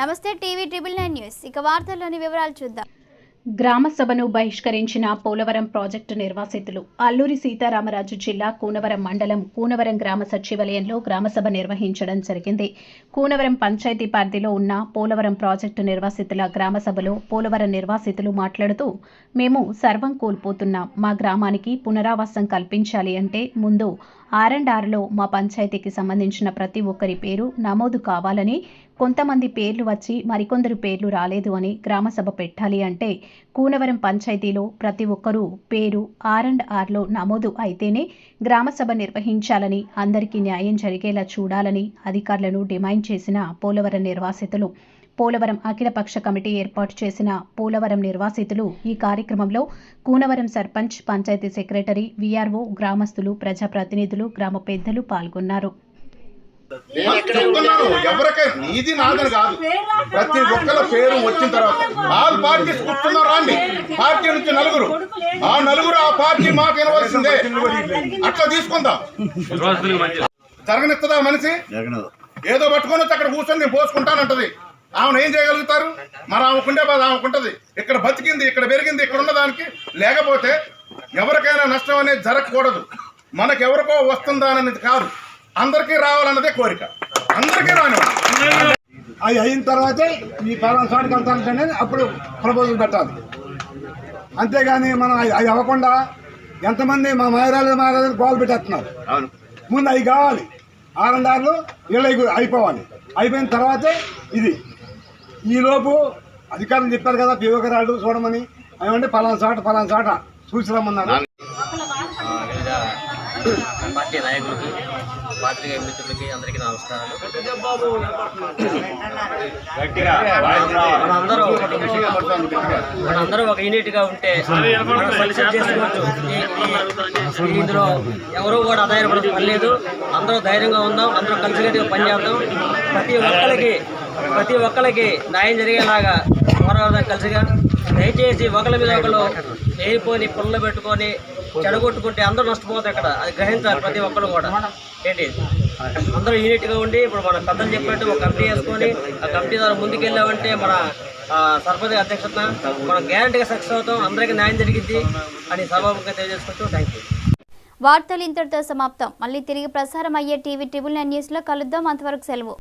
నమస్తే TV triple nine news. ఇక వార్తల్లోని వివరాలు చూద్దాం. గ్రామ సభను బహిష్కరించిన పోలవరం ప్రాజెక్టు నిర్వాసితులు అల్లూరి సీతారామరాజు జిల్లా కూనవరం మండలం కూనవరం గ్రామ సచివాలయంలో గ్రామసభ నిర్వహించడం జరిగింది. కూనవరం పంచాయతీ పరిధిలో ఉన్న పోలవరం ప్రాజెక్టు నిర్వాసితుల గ్రామసభలో పోలవరం నిర్వాసితులు మాట్లాడుతూ మేము సర్వం కోల్పోతున్నాం. మా గ్రామానికి పునరావాసం కల్పించాలి అంటే ముందు ఆర్ అండ్ ఆర్లో మా పంచాయతీకి సంబంధించిన ప్రతి ఒక్కరి పేరు నమోదు కావాలని కొంతమంది పేర్లు వచ్చి మరికొందరు పేర్లు రాలేదు అని గ్రామసభ పెట్టాలి అంటే కూనవరం పంచాయతీలో ప్రతి ఒక్కరూ పేరు ఆర్ అండ్ ఆర్లో నమోదు అయితేనే గ్రామసభ నిర్వహించాలని అందరికీ న్యాయం జరిగేలా చూడాలని అధికారులను డిమాండ్ చేసిన పోలవరం నిర్వాసితులు పోలవరం అఖిలపక్ష కమిటీ ఏర్పాటు చేసిన పోలవరం నిర్వాసితులు ఈ కార్యక్రమంలో కూనవరం సర్పంచ్ పంచాయతీ సెక్రటరీ వీఆర్ఓ గ్రామస్తులు ప్రజాప్రతినిధులు గ్రామ పెద్దలు పాల్గొన్నారు. నేను చెప్తున్నాను ఎవరికైనా నీది నాదని కాదు. ప్రతి ఒక్కరి పేరు వచ్చిన తర్వాత ఆల్ పార్టీస్ కూర్చున్నారు అండి పార్టీ నుంచి నలుగురు. ఆ నలుగురు ఆ పార్టీ మాట వినవలసిందే అట్లా తీసుకుందాం. జరగనిస్తుందా మనిషి? ఏదో పట్టుకొని అక్కడ కూర్చొని నేను పోసుకుంటానంటది. ఆమెను ఏం చేయగలుగుతారు? మరి ఆమెకుండే బాధ ఆమెకుంటది. ఇక్కడ బతికింది ఇక్కడ పెరిగింది ఇక్కడ ఉన్న దానికి లేకపోతే ఎవరికైనా నష్టం అనేది జరగకూడదు. మనకు ఎవరికో వస్తుందా అనేది కాదు. అందరికీ రావాలన్నదే కోరిక. అందరికీ రానివ్వండి. అవి అయిన తర్వాతే ఈ పలానా చోటుకి వెళ్తానంటే అప్పుడు ప్రపోజల్ పెట్టాలి. అంతేగాని మనం అవి అవి అవ్వకుండా ఎంతమంది మా మాయరాలు మాయరాలు గోల్ పెట్టేస్తున్నారు. ముందు అవి కావాలి. ఆరండార్లు వీళ్ళకి అయిపోవాలి. అయిపోయిన తర్వాతే ఇది. ఈలోపు అధికారులు చెప్పారు కదా పీవకరాళ్ళు చూడమని. ఏమంటే పలానా చోట పలానా చోట చూసి రమ్మన్నారు. వివిధ పార్టీ నాయకులకి పాత్రికేయ మిత్రులకి అందరికీ నమస్కారాలు. మనందరూ మనందరూ ఒక యూనిట్గా ఉంటే మనం చేసుకోవచ్చు ఇందులో ఎవరు కూడా అధైర్యపడడం పర్లేదు అందరూ ధైర్యంగా ఉందాం అందరూ కలిసికట్టుగా పనిచేద్దాం ప్రతి ఒక్కరికి ప్రతి ఒక్కరికి న్యాయం జరిగేలాగా పోరాడదాం కలిసిగా. దయచేసి ఒకరి మీద ఒకరు వేయిపోని పనులు పెట్టుకొని చెడగొట్టుకుంటే అందరూ నష్టపోతారు ఇక్కడ. అది గ్రహించాలి ప్రతి ఒక్కరు కూడా. ఏంటి? అందరూ యూనిట్గా ఉండి ఇప్పుడు మన పెద్దలు చెప్పినట్టు ఒక కమిటీ వేసుకొని ఆ కమిటీ ద్వారా ముందుకెళ్ళామంటే మన ఆ, సర్పంచ్ అధ్యక్షత మనం గ్యారంటీగా సక్సెస్ అవుతాం అందరికీ న్యాయం జరిగింది అని సభాముఖంగా తెలియజేసుకుంటూ థ్యాంక్ యూ వార్తలు ఇంతటితో సమాప్తం. మళ్ళీ తిరిగి ప్రసారం అయ్యే టీవీ ట్రిబుల్ నైన్ న్యూస్లో కలుద్దాం. అంతవరకు సెలవు.